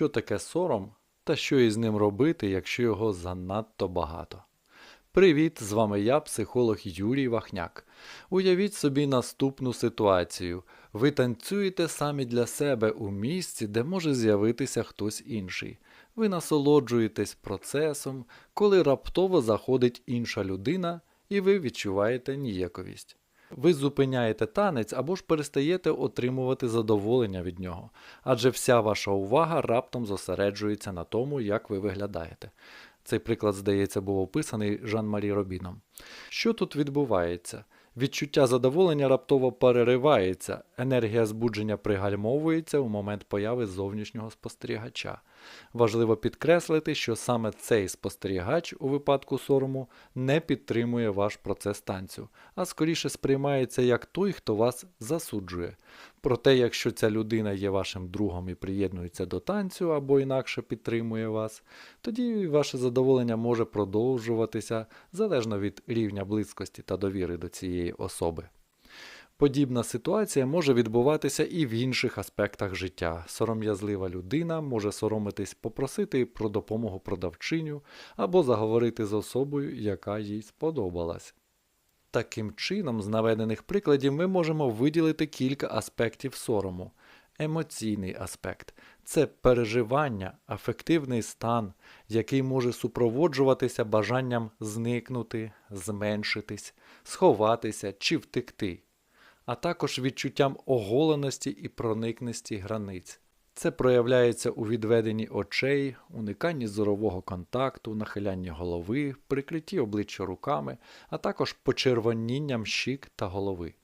що таке сором та що із ним робити, якщо його занадто багато. Привіт, з вами я, психолог Юрій Вахняк. Уявіть собі наступну ситуацію. Ви танцюєте самі для себе у місці, де може з'явитися хтось інший. Ви насолоджуєтесь процесом, коли раптово заходить інша людина, і ви відчуваєте ніяковість. Ви зупиняєте танець або ж перестаєте отримувати задоволення від нього, адже вся ваша увага раптом зосереджується на тому, як ви виглядаєте. Цей приклад, здається, був описаний Жан-Марі Робіном. Що тут відбувається? Відчуття задоволення раптово переривається, енергія збудження пригальмовується у момент появи зовнішнього спостерігача. Важливо підкреслити, що саме цей спостерігач у випадку сорому не підтримує ваш процес танцю, а скоріше сприймається як той, хто вас засуджує. Проте, якщо ця людина є вашим другом і приєднується до танцю або інакше підтримує вас, тоді ваше задоволення може продовжуватися залежно від рівня близькості та довіри до цієї особи. Подібна ситуація може відбуватися і в інших аспектах життя. Сором'язлива людина може соромитись попросити про допомогу продавчиню або заговорити з особою, яка їй сподобалась. Таким чином, з наведених прикладів, ми можемо виділити кілька аспектів сорому. Емоційний аспект це переживання, афективний стан, який може супроводжуватися бажанням зникнути, зменшитись, сховатися чи втекти, а також відчуттям оголеності і проникності границь. Це проявляється у відведенні очей, униканні зорового контакту, нахилянні голови, прикритті обличчя руками, а також почервонінням щік та голови.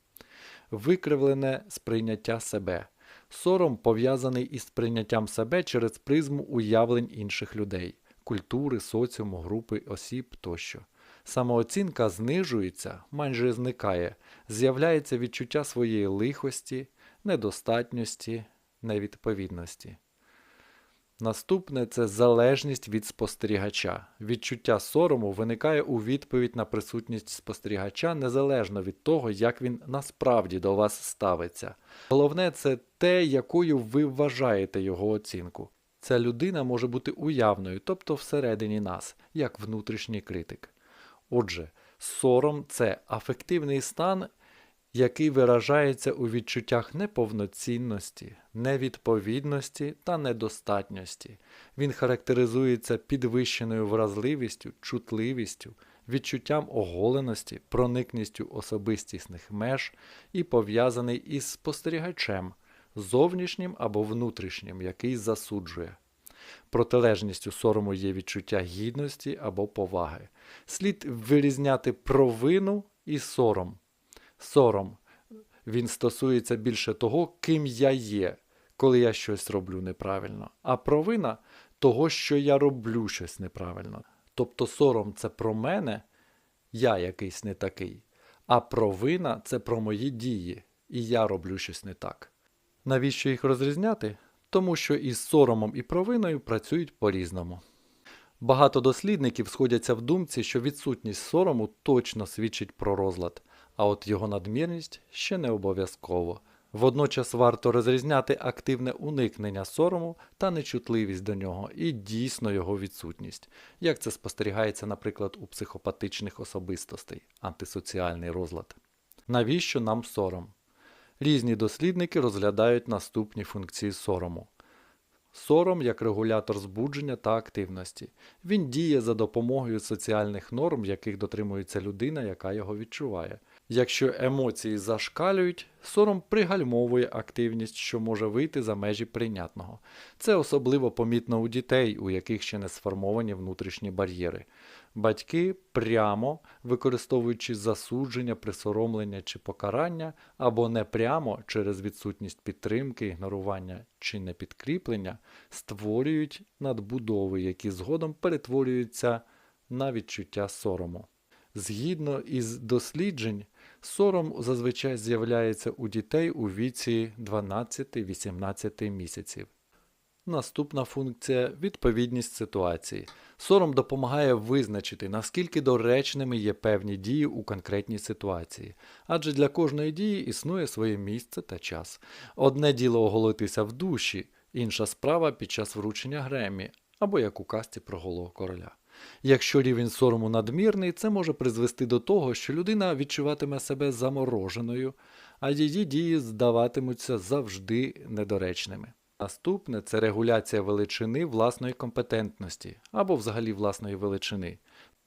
Викривлене сприйняття себе. Сором пов'язаний із сприйняттям себе через призму уявлень інших людей, культури, соціуму, групи, осіб тощо. Самооцінка знижується, майже зникає, з'являється відчуття своєї лихості, недостатності, невідповідності. Наступне це залежність від спостерігача. Відчуття сорому виникає у відповідь на присутність спостерігача незалежно від того, як він насправді до вас ставиться. Головне це те, якою ви вважаєте його оцінку. Ця людина може бути уявною, тобто всередині нас, як внутрішній критик. Отже, сором це афективний стан, який виражається у відчуттях неповноцінності, невідповідності та недостатності. Він характеризується підвищеною вразливістю, чутливістю, відчуттям оголеності, проникністю особистісних меж і пов'язаний із спостерігачем, зовнішнім або внутрішнім, який засуджує. Протилежністю сорому є відчуття гідності або поваги. Слід вирізняти провину і сором. Сором він стосується більше того, ким я є, коли я щось роблю неправильно, а провина того, що я роблю щось неправильно. Тобто сором це про мене, я якийсь не такий, а провина це про мої дії, і я роблю щось не так. Навіщо їх розрізняти? Тому що із соромом і провиною працюють по-різному. Багато дослідників сходяться в думці, що відсутність сорому точно свідчить про розлад, а от його надмірність ще не обов'язково. Водночас варто розрізняти активне уникнення сорому та нечутливість до нього і дійсно його відсутність, як це спостерігається, наприклад, у психопатичних особистостей, антисоціальний розлад. Навіщо нам сором? Різні дослідники розглядають наступні функції сорому. Сором як регулятор збудження та активності. Він діє за допомогою соціальних норм, яких дотримується людина, яка його відчуває. Якщо емоції зашкалюють, сором пригальмовує активність, що може вийти за межі прийнятного. Це особливо помітно у дітей, у яких ще не сформовані внутрішні бар'єри. Батьки прямо, використовуючи засудження, присоромлення чи покарання, або непрямо через відсутність підтримки, ігнорування чи непідкріплення, створюють надбудови, які згодом перетворюються на відчуття сорому. Згідно із досліджень, сором зазвичай з'являється у дітей у віці 12-18 місяців. Наступна функція відповідність ситуації. Сором допомагає визначити, наскільки доречними є певні дії у конкретній ситуації, адже для кожної дії існує своє місце та час. Одне діло оголитися в душі, Інша справа під час вручення Греммі або як у казці про голого короля. Якщо рівень сорому надмірний, це може призвести до того, що людина відчуватиме себе замороженою, а її дії здаватимуться завжди недоречними. Наступне це регуляція величини власної компетентності або взагалі власної величини.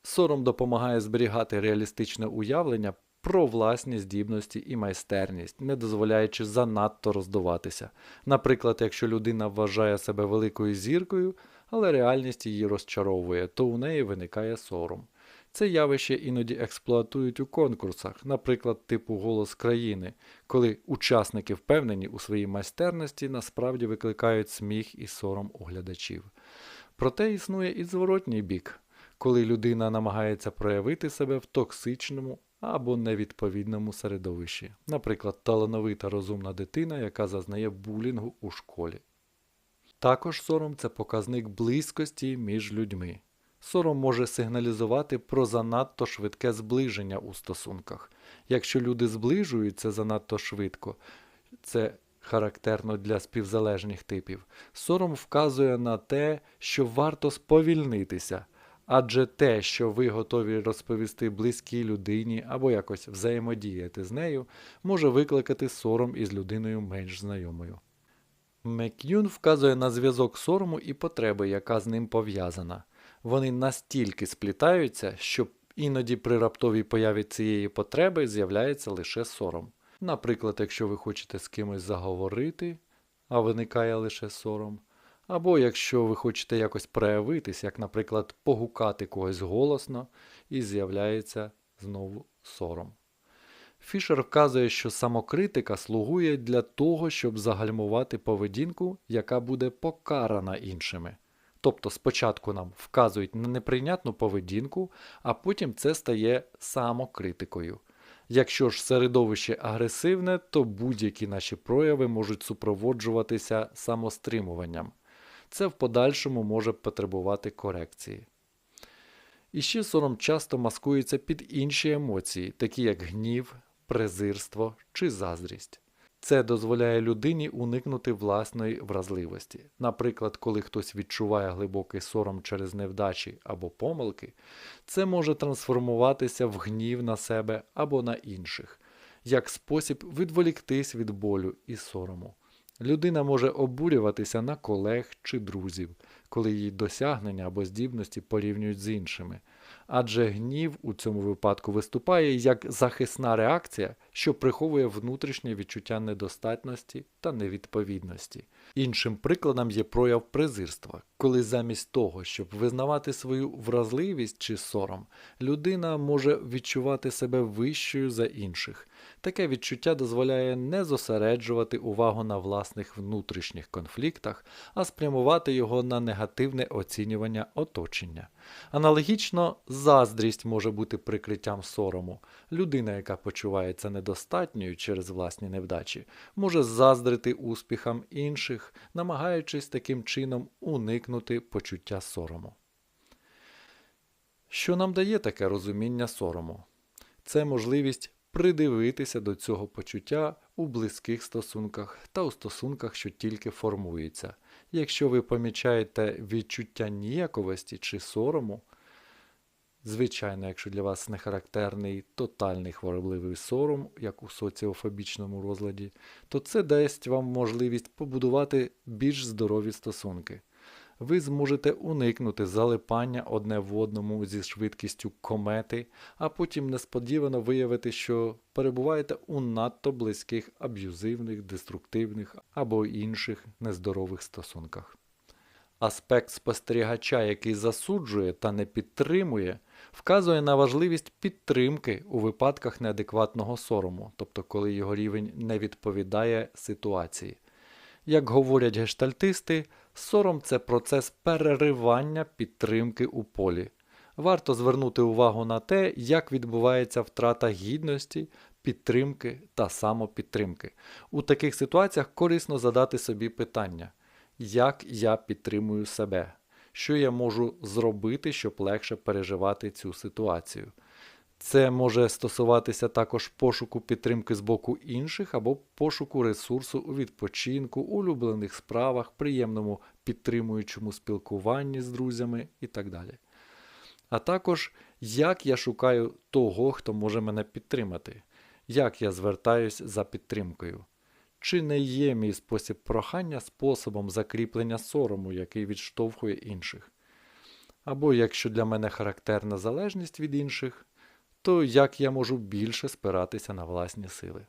Сором допомагає зберігати реалістичне уявлення про власні здібності і майстерність, не дозволяючи занадто роздуватися. Наприклад, якщо людина вважає себе великою зіркою, але реальність її розчаровує, то у неї виникає сором. Це явище іноді експлуатують у конкурсах, наприклад, типу Голос країни, коли учасники впевнені у своїй майстерності насправді викликають сміх і сором у глядачів. Проте існує і зворотній бік, коли людина намагається проявити себе в токсичному або невідповідному середовищі, наприклад, талановита розумна дитина, яка зазнає булінгу у школі. Також сором це показник близькості між людьми. Сором може сигналізувати про занадто швидке зближення у стосунках. Якщо люди зближуються занадто швидко, це характерно для співзалежних типів, сором вказує на те, що варто сповільнитися, адже те, що ви готові розповісти близькій людині або якось взаємодіяти з нею, може викликати сором із людиною менш знайомою. Мек'юн вказує на зв'язок сорому і потреби, яка з ним пов'язана. Вони настільки сплітаються, що іноді при раптовій появі цієї потреби з'являється лише сором. Наприклад, якщо ви хочете з кимось заговорити, а виникає лише сором, або якщо ви хочете якось проявитись, як, наприклад, погукати когось голосно, і з'являється знову сором. Фішер вказує, що самокритика слугує для того, щоб загальмувати поведінку, яка буде покарана іншими. Тобто спочатку нам вказують на неприйнятну поведінку, а потім це стає самокритикою. Якщо ж середовище агресивне, то будь-які наші прояви можуть супроводжуватися самостримуванням. Це в подальшому може потребувати корекції. І ще сором часто маскується під інші емоції, такі як гнів, презирство чи заздрість. Це дозволяє людині уникнути власної вразливості. Наприклад, коли хтось відчуває глибокий сором через невдачі або помилки, це може трансформуватися в гнів на себе або на інших, як спосіб відволіктись від болю і сорому. Людина може обурюватися на колег чи друзів, коли її досягнення або здібності порівнюють з іншими адже гнів у цьому випадку виступає як захисна реакція, що приховує внутрішнє відчуття недостатності та невідповідності. Іншим прикладом є прояв презирства, коли замість того, щоб визнавати свою вразливість чи сором, людина може відчувати себе вищою за інших. Таке відчуття дозволяє не зосереджувати увагу на власних внутрішніх конфліктах, а спрямувати його на негативне оцінювання оточення. Аналогічно, заздрість може бути прикриттям сорому. Людина, яка почувається недостатньою через власні невдачі, може заздрити успіхам інших, намагаючись таким чином уникнути почуття сорому. Що нам дає таке розуміння сорому? Це можливість придивитися до цього почуття у близьких стосунках та у стосунках, що тільки формуються. Якщо ви помічаєте відчуття ніяковості чи сорому, звичайно, якщо для вас не характерний тотальний хворобливий сором, як у соціофобічному розладі, то це дасть вам можливість побудувати більш здорові стосунки ви зможете уникнути залипання одне в одному зі швидкістю комети, а потім несподівано виявити, що перебуваєте у надто близьких аб'юзивних, деструктивних або інших нездорових стосунках. Аспект спостерігача, який засуджує та не підтримує, вказує на важливість підтримки у випадках неадекватного сорому, тобто коли його рівень не відповідає ситуації. Як говорять гештальтисти, Сором це процес переривання підтримки у полі. Варто звернути увагу на те, як відбувається втрата гідності, підтримки та самопідтримки. У таких ситуаціях корисно задати собі питання, як я підтримую себе, що я можу зробити, щоб легше переживати цю ситуацію. Це може стосуватися також пошуку підтримки з боку інших або пошуку ресурсу у відпочинку, улюблених справах, приємному підтримуючому спілкуванні з друзями і так далі. А також як я шукаю того, хто може мене підтримати, як я звертаюсь за підтримкою. Чи не є мій спосіб прохання способом закріплення сорому, який відштовхує інших? Або якщо для мене характерна залежність від інших, то як я можу більше спиратися на власні сили?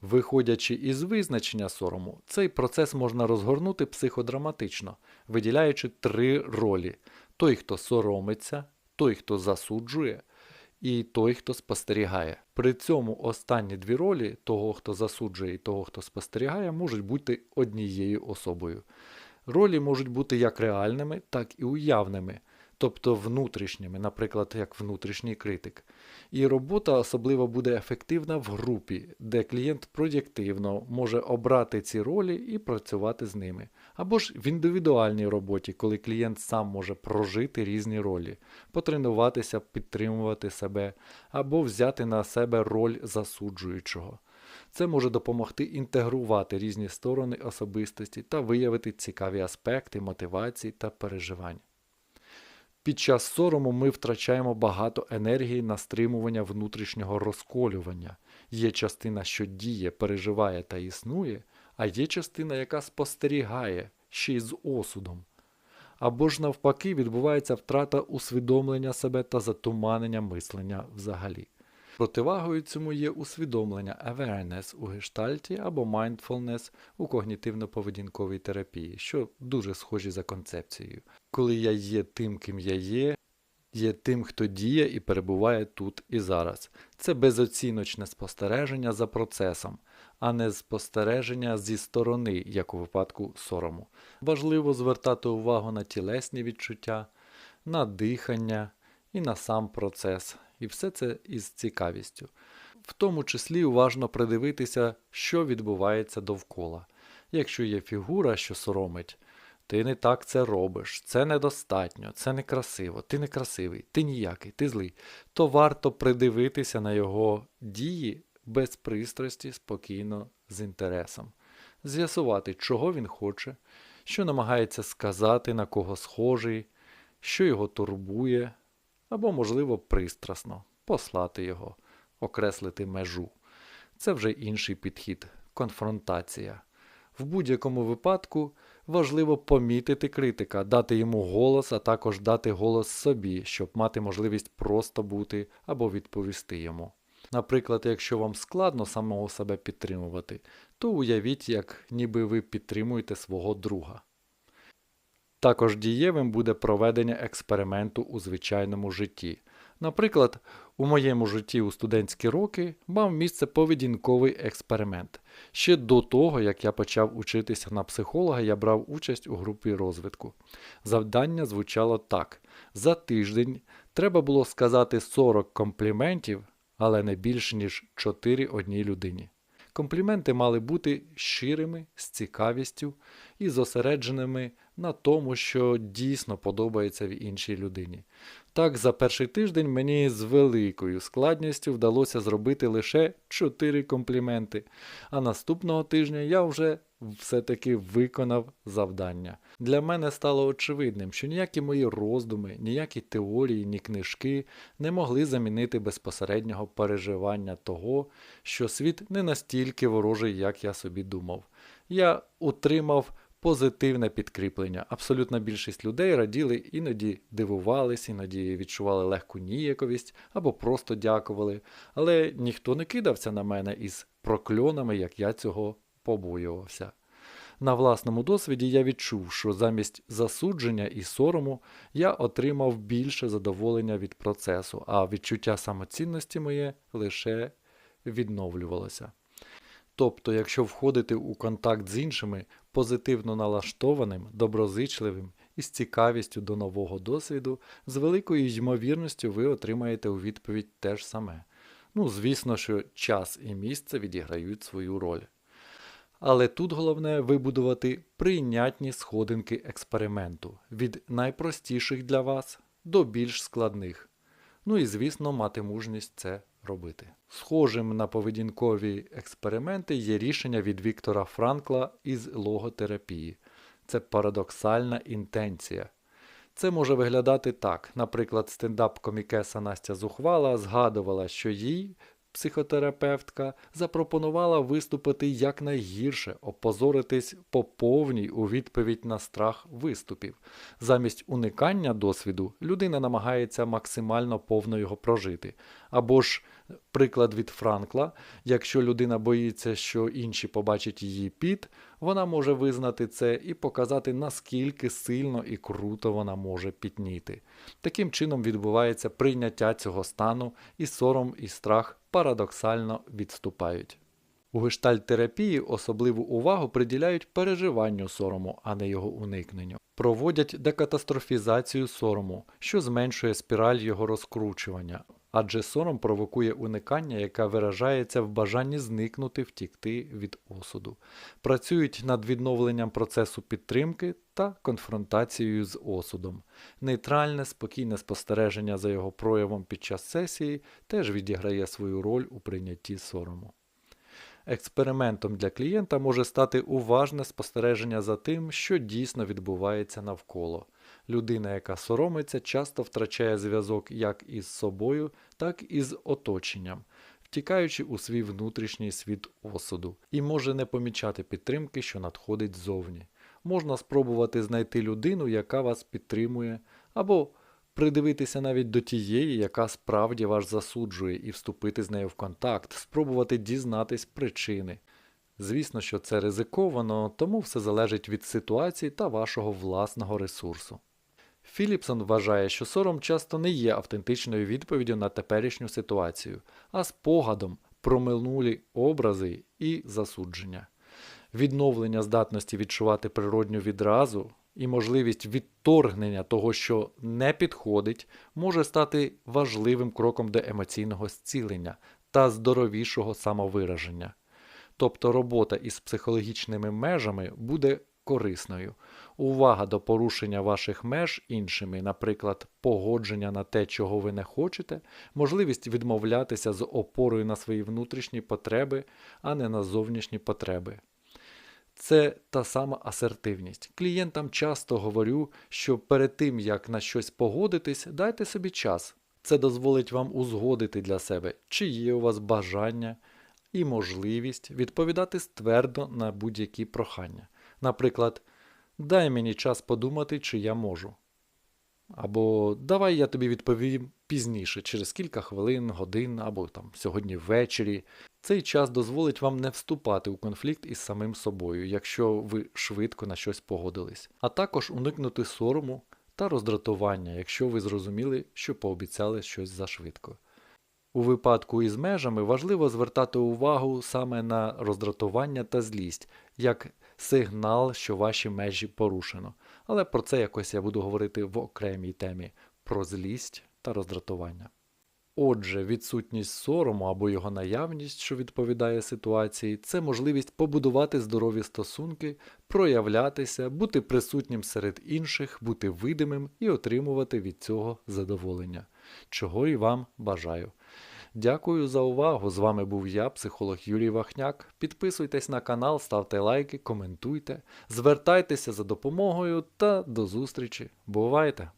Виходячи із визначення сорому, цей процес можна розгорнути психодраматично, виділяючи три ролі: той, хто соромиться, той, хто засуджує, і той, хто спостерігає. При цьому останні дві ролі того, хто засуджує і того, хто спостерігає, можуть бути однією особою. Ролі можуть бути як реальними, так і уявними, тобто внутрішніми, наприклад, як внутрішній критик. І робота особливо буде ефективна в групі, де клієнт проєктивно може обрати ці ролі і працювати з ними. Або ж в індивідуальній роботі, коли клієнт сам може прожити різні ролі, потренуватися, підтримувати себе, або взяти на себе роль засуджуючого. Це може допомогти інтегрувати різні сторони особистості та виявити цікаві аспекти мотивації та переживань. Під час сорому ми втрачаємо багато енергії на стримування внутрішнього розколювання. Є частина, що діє, переживає та існує, а є частина, яка спостерігає ще й з осудом. Або ж навпаки відбувається втрата усвідомлення себе та затуманення мислення взагалі. Противагою цьому є усвідомлення awareness у гештальті або mindfulness у когнітивно-поведінковій терапії, що дуже схожі за концепцією. Коли я є тим, ким я є, є тим, хто діє і перебуває тут і зараз. Це безоціночне спостереження за процесом, а не спостереження зі сторони, як у випадку сорому. Важливо звертати увагу на тілесні відчуття, на дихання і на сам процес. І все це із цікавістю. В тому числі уважно придивитися, що відбувається довкола. Якщо є фігура, що соромить, ти не так це робиш, це недостатньо, це некрасиво, ти некрасивий, ти ніякий, ти злий, то варто придивитися на його дії без пристрасті, спокійно, з інтересом, з'ясувати, чого він хоче, що намагається сказати, на кого схожий, що його турбує, або, можливо, пристрасно послати його, окреслити межу. Це вже інший підхід, конфронтація. В будь-якому випадку важливо помітити критика, дати йому голос, а також дати голос собі, щоб мати можливість просто бути або відповісти йому. Наприклад, якщо вам складно самого себе підтримувати, то уявіть, як ніби ви підтримуєте свого друга. Також дієвим буде проведення експерименту у звичайному житті. Наприклад, у моєму житті у студентські роки мав місце поведінковий експеримент. Ще до того, як я почав учитися на психолога, я брав участь у групі розвитку. Завдання звучало так: за тиждень треба було сказати 40 компліментів, але не більше ніж 4 одній людині. Компліменти мали бути щирими, з цікавістю і зосередженими на тому, що дійсно подобається в іншій людині. Так, за перший тиждень мені з великою складністю вдалося зробити лише 4 компліменти, а наступного тижня я вже все-таки виконав завдання. Для мене стало очевидним, що ніякі мої роздуми, ніякі теорії, ні книжки не могли замінити безпосереднього переживання того, що світ не настільки ворожий, як я собі думав. Я утримав позитивне підкріплення. Абсолютна більшість людей раділи, іноді дивувались, іноді відчували легку ніяковість або просто дякували, але ніхто не кидався на мене із прокльонами, як я цього побоювався. На власному досвіді я відчув, що замість засудження і сорому я отримав більше задоволення від процесу, а відчуття самоцінності моє лише відновлювалося. Тобто, якщо входити у контакт з іншими позитивно налаштованим, доброзичливим і з цікавістю до нового досвіду, з великою ймовірністю ви отримаєте у відповідь те ж саме. Ну, звісно, що час і місце відіграють свою роль. Але тут головне вибудувати прийнятні сходинки експерименту від найпростіших для вас до більш складних. Ну і, звісно, мати мужність це робити. Схожим на поведінкові експерименти є рішення від Віктора Франкла із логотерапії. Це парадоксальна інтенція. Це може виглядати так. Наприклад, стендап-комікеса Настя Зухвала згадувала, що їй психотерапевтка запропонувала виступити якнайгірше, опозоритись по повній у відповідь на страх виступів. Замість уникання досвіду людина намагається максимально повно його прожити. Або ж приклад від Франкла, якщо людина боїться, що інші побачать її піт, вона може визнати це і показати, наскільки сильно і круто вона може пітніти. Таким чином відбувається прийняття цього стану, і сором і страх парадоксально відступають. У гештальт-терапії особливу увагу приділяють переживанню сорому, а не його уникненню. Проводять декатастрофізацію сорому, що зменшує спіраль його розкручування, адже сором провокує уникання, яке виражається в бажанні зникнути, втікти від осуду. Працюють над відновленням процесу підтримки та конфронтацією з осудом. Нейтральне, спокійне спостереження за його проявом під час сесії теж відіграє свою роль у прийнятті сорому. Експериментом для клієнта може стати уважне спостереження за тим, що дійсно відбувається навколо. Людина, яка соромиться, часто втрачає зв'язок як із собою, так і з оточенням, втікаючи у свій внутрішній світ осуду, і може не помічати підтримки, що надходить ззовні. Можна спробувати знайти людину, яка вас підтримує, або придивитися навіть до тієї, яка справді вас засуджує, і вступити з нею в контакт, спробувати дізнатись причини. Звісно, що це ризиковано, тому все залежить від ситуації та вашого власного ресурсу. Філіпсон вважає, що сором часто не є автентичною відповіддю на теперішню ситуацію, а спогадом про минулі образи і засудження. Відновлення здатності відчувати природню відразу і можливість відторгнення того, що не підходить, може стати важливим кроком до емоційного зцілення та здоровішого самовираження. Тобто робота із психологічними межами буде корисною. Увага до порушення ваших меж іншими, наприклад, погодження на те, чого ви не хочете, можливість відмовлятися з опорою на свої внутрішні потреби, а не на зовнішні потреби. Це та сама асертивність. Клієнтам часто говорю, що перед тим, як на щось погодитись, дайте собі час. Це дозволить вам узгодити для себе, чи є у вас бажання і можливість відповідати ствердо на будь-які прохання. Наприклад, дай мені час подумати, чи я можу. Або давай я тобі відповім пізніше, через кілька хвилин, годин, або там сьогодні ввечері. Цей час дозволить вам не вступати у конфлікт із самим собою, якщо ви швидко на щось погодились, а також уникнути сорому та роздратування, якщо ви зрозуміли, що пообіцяли щось зашвидко. У випадку із межами важливо звертати увагу саме на роздратування та злість, як сигнал, що ваші межі порушено. Але про це якось я буду говорити в окремій темі про злість та роздратування. Отже, відсутність сорому або його наявність, що відповідає ситуації, це можливість побудувати здорові стосунки, проявлятися, бути присутнім серед інших, бути видимим і отримувати від цього задоволення, чого і вам бажаю. Дякую за увагу! З вами був я, психолог Юрій Вахняк. Підписуйтесь на канал, ставте лайки, коментуйте, звертайтеся за допомогою та до зустрічі. Бувайте!